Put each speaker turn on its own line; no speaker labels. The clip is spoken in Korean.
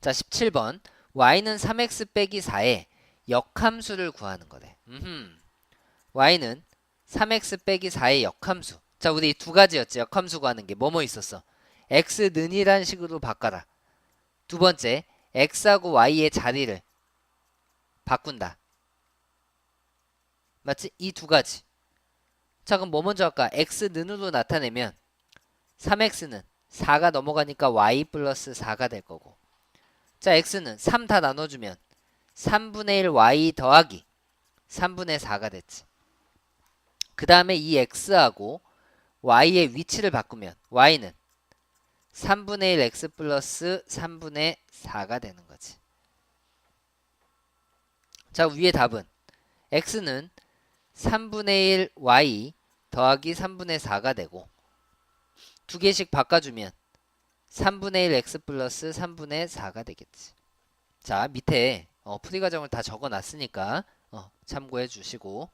자, 17번. y는 3x 빼기 4의 역함수를 구하는 거래. 음흠. y는 3x 빼기 4의 역함수. 자, 우리 두 가지였지. 역함수 구하는 게 뭐뭐 있었어? x는 이란 식으로 바꿔라. 두 번째, x하고 y의 자리를 바꾼다. 맞지? 이 두 가지. 자, 그럼 뭐 먼저 할까? x는으로 나타내면 3x는 4가 넘어가니까 y 플러스 4가 될 거고. 자, x는 3 다 나눠주면 3분의 1 y 더하기 3분의 4가 됐지. 그 다음에 이 x하고 y의 위치를 바꾸면 y는 3분의 1 x 플러스 3분의 4가 되는 거지. 자, 위의 답은 x는 3분의 1 y 더하기 3분의 4가 되고 두 개씩 바꿔주면 3분의 1 x 플러스 3분의 4가 되겠지. 자, 밑에 어, 풀이 과정을 다 적어놨으니까 어, 참고해 주시고